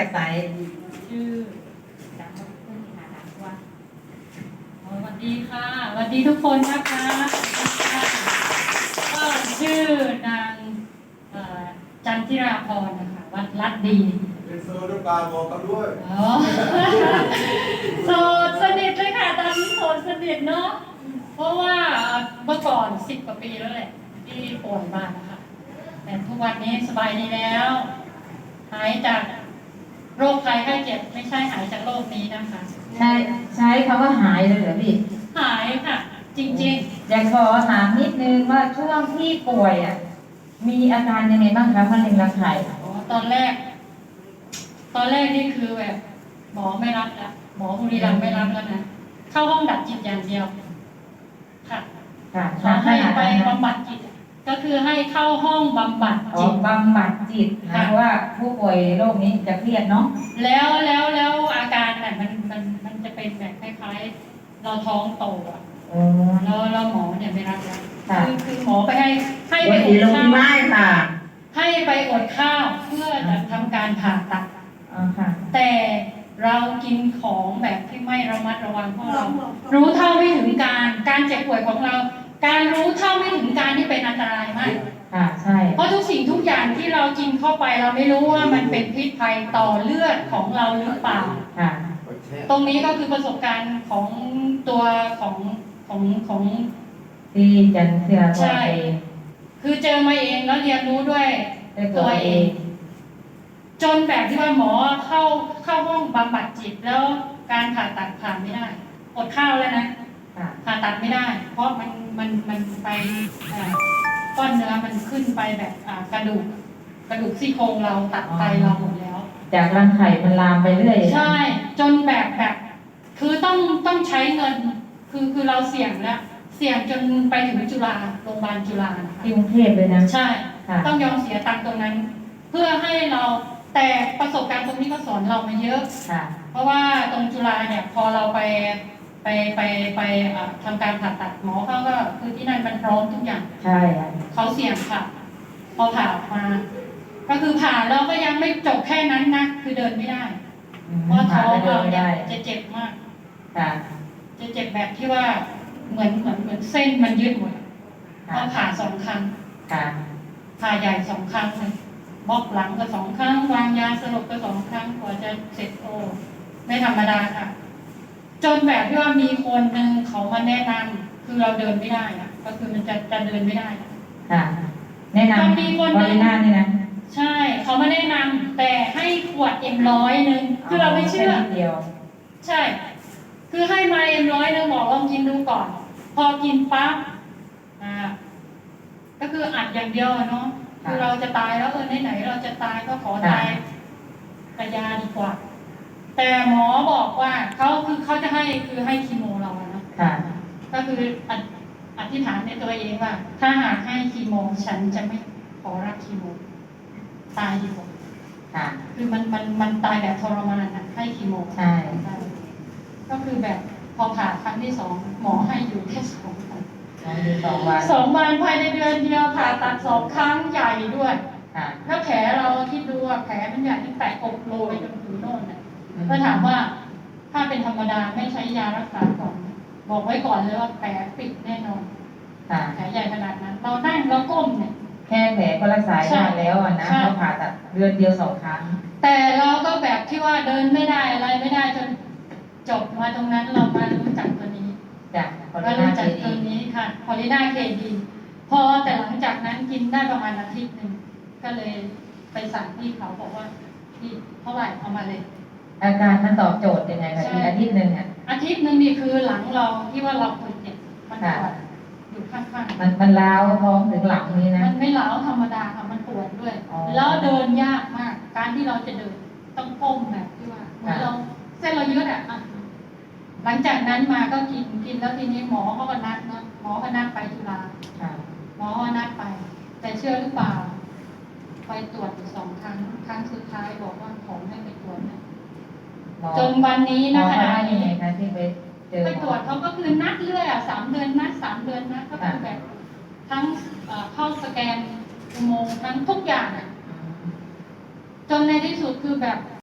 จากไหนชื่อดังขึ้นค่ะดังว่าสวัสดีค่ะสวัสดีทุกคนนะคะก็ชื่อนางเอ่อจันทิราพรนะคะวัดรัดดีเป็นโซดาบอกเขาด้วยอ๋อโสดสนิทเลยค่ะตอนนี้โสดสนิทเนาะเพราะว่าเมื่อก่อนสิบกว่าปีแล้วแหละที่ป่วยมานะคะแต่ทุกวันนี้สบายดีแล้ว หายจาก โรคภัยไข้เจ็บไม่ใช่หายจากโรคนี้นะคะ ใช้ใช้คำว่าหายเลยเหรอพี่ หายค่ะ จริงอยากขอถามนิดนึงว่าช่วงที่ป่วยอะมีอาการยังไงบ้างคะมะเร็งรังไข่ๆอ๋อตอนแรก ตอนแรกนี่คือแบบ หมอไม่รับแล้วหมอบุรีรัมย์ไม่รับแล้วนะเข้าห้องดับจิตอย่างเดียว ค่ะค่ะขอขให้นาดไปนั้นนะบำบัดจิต ก็คือให้เข้าห้องบำบัดอ๋อจิตบำบัดจิตนะค่ะ เพราะว่าผู้ป่วยโรคนี้จะเครียดเนาะแล้วแล้วแล้วอาการน่ะมันมันมันจะเป็นแบบคล้ายๆ เราท้องโตอะโอ้ แล้วแล้วหมอเนี่ยไม่รับแล้วค่ะ คือคือหมอไปให้ให้ไปวันอนี้ดลงข้าที่วไม้ค่ะให้ไปอดข้าวเพื่อจะทำการผ่าตัด อ๋อค่ะ แต่เรากินของแบบที่ไม่ระมัดระวังเพราะเรา รู้เท่าไม่ถึงการ การเจ็บป่วยของเรา การรู้เท่าไม่ถึงการที่เป็นอันตรายมาก ค่ะใช่เพราะทุกสิ่งทุกอย่างที่เรากินเข้าไปเราไม่รู้ว่ามันเป็นพิษภัยต่อเลือดของเราหรือเปล่า ค่ะ ตรงนี้ก็คือประสบการณ์ของตัวของของของที่จันเสือใช่ตัวเองคือเจอมาเองแล้วเรียนรู้ด้วยด้วยตัวเองจนแบบที่ว่าหมอเข้าเข้าห้องบำบัดจิตแล้วการผ่าตัดผ่านไม่ได้อดข้าวแล้วนะ ค่ะ ผ่าตัดไม่ได้ เพราะมันมันมันไปเอ่อ ก้อนเนื้อมันขึ้นไปแบบอ่ากระดูก กระดูกซี่โครงเราตัดไตเราหมดแล้ว จากรังไข่มันลามไปเรื่อยใช่ จนแบบแบบ คือต้องต้องใช้เงิน คือคือเราเสี่ยงแล้ว เสี่ยงจนไปถึงจุฬาโรงพยาบาลจุฬานะคะที่กรุงเทพเลยนะ ใช่ ค่ะ ต้องยอมเสียตังค์ตรงนั้น เพื่อให้เราแต่ประสบการณ์ตรงนี้ก็สอนเรามาเยอะ ค่ะ เพราะว่าตรงจุฬาเนี่ยพอเราไป ไปไปไปเอ่อทำการผ่าตัดหมอเขาก็คือที่นั่นมันพร้อมทุกอย่าง ใช่ค่ะเขาเสี่ยงค่ะ พอผ่าออกมา ก็คือผ่าแล้วก็ยังไม่จบแค่นั้นนะ คือเดินไม่ได้อืมเพราะผ่าท้องไปเดิเรานไม่เนี่ยได้จะเจ็บมาก ค่ะจะเจ็บแบบที่ว่าเหมือนเหมือนเหมือนเส้นมันยืดหมดอะเพค่ะราะผ่าสองครั้ง ค่ะผ่าใหญ่สองครั้งเลยบล็อกหลังก็สองครั้ง วางยาสลบก็สองครั้งกว่าจะเสร็จโอไม่ธรรมดาค่ะ จนแบบที่ว่ามีคนหนึ่งเขามาแนะนำคือเราเดินไม่ได้อะก็คือมันจะจะเดินไม่ได้อะ ค่ะแนะนมันมีคนำบริหน้านี่นะใช่เขามาแนะนำแต่ให้ขวดเอ็มร้อยหนึ่งคือเราไม่เชื่อ แค่นิดเดียวใช่ คือให้มาเอ็มร้อยหนึ่งบอกลองกินดูก่อน พอกินปั๊บอ่าก็คืออัดอย่างเดียวอะเนาะคือเราจะตายแล้วเออไหนๆเราจะตายก็ขอตายกระยาดีกว่า แต่หมอบอกว่าเขาคือเขาจะให้คือให้คีโมเราอะเนาะ ค่ะ ก็ คืออธิอธิษฐานในตัวเองว่า ถ้าหากให้คีโมฉันจะไม่ขอรับคีโมตายดีกว่าค่ะ คือมันมันมันตายแบบทรมานอะให้คีโมใช่ก็คือแบบพอผ่าครั้งที่สองหมอให้อยู่แค่สองวันลองดูสองวันสองวันภายในเดือนเดียวผ่าตัดสองครั้งใหญ่ด้วยค่ะถ้าแผลเราคิดดูว่าแผลมันใหญ่ตั้งแต่อกโลไปจนถึงโน่นน่ะก็ถามว่าถ้าเป็นธรรมดาไม่ใช้ยารักษาก่อน บอกไว้ก่อนเลยว่าแผลปิดแน่นอนค่ะแผลใหญ่ขนาดนั้น เรานั่งเราก้มเนี่ยแค่แผลก็รักษายากแล้วอะนะใช่เขาผ่าตัดเดือนเดียวสองครั้ง แต่เราก็แบบที่ว่าเดินไม่ได้อะไรไม่ได้จนจบมาตรงนั้นเรามารู้จักตัวนี้จากคอก็ร์นารู้เจจักดีตัวนี้ค่ะพอลิน่าเคดีพอแต่หลังจากนั้นกินได้ประมาณอาทิตย์หนึ่งก็เลยไปสั่งพี่เขาบอกว่าพี่เท่าไหร่เอามาเลย อาการมันตอบโจทย์ยังไงคะใช่ที่อาทิตย์หนึ่งอะ อาทิตย์หนึ่งนี่คือหลังเราที่ว่าเราปวดเจ็บมันปค่ะวดอยู่ข้างๆมันมันล้าวท้องถึงหลังนี้นะมันไม่เหลาธรรมดาค่ะมันปวดด้วยอ๋อแล้วเดินยากมาก การที่เราจะเดินต้องก้มแบบที่ว่าเหมือนค่ะเราเส้นเรายืดอะอะหลังจากนั้นมาก็กินกินแล้วทีนี้หมอเขาก็นัดเนาะหมอก็นัดไปจุฬาค่ะหมอก็นัดไป แต่เชื่อหรือเปล่า ไปตรวจอีกสองครั้งครั้งสุดท้ายบอกว่าขอไม่ไปตรวจนะหมอ จนวันนี้หมนะอขเขาณะได้ยังนี้ไงคะที่ไปเจอไปหตมรอวจเขาก็คือนัดเรื่อยอะสามเดือนนัดสามเดือนนัดก็คือแบบทั้งเอ่อเข้าสแกนอุโมงค์ทั้งทุกอย่างอะอืมจนในที่สุดคือแบบ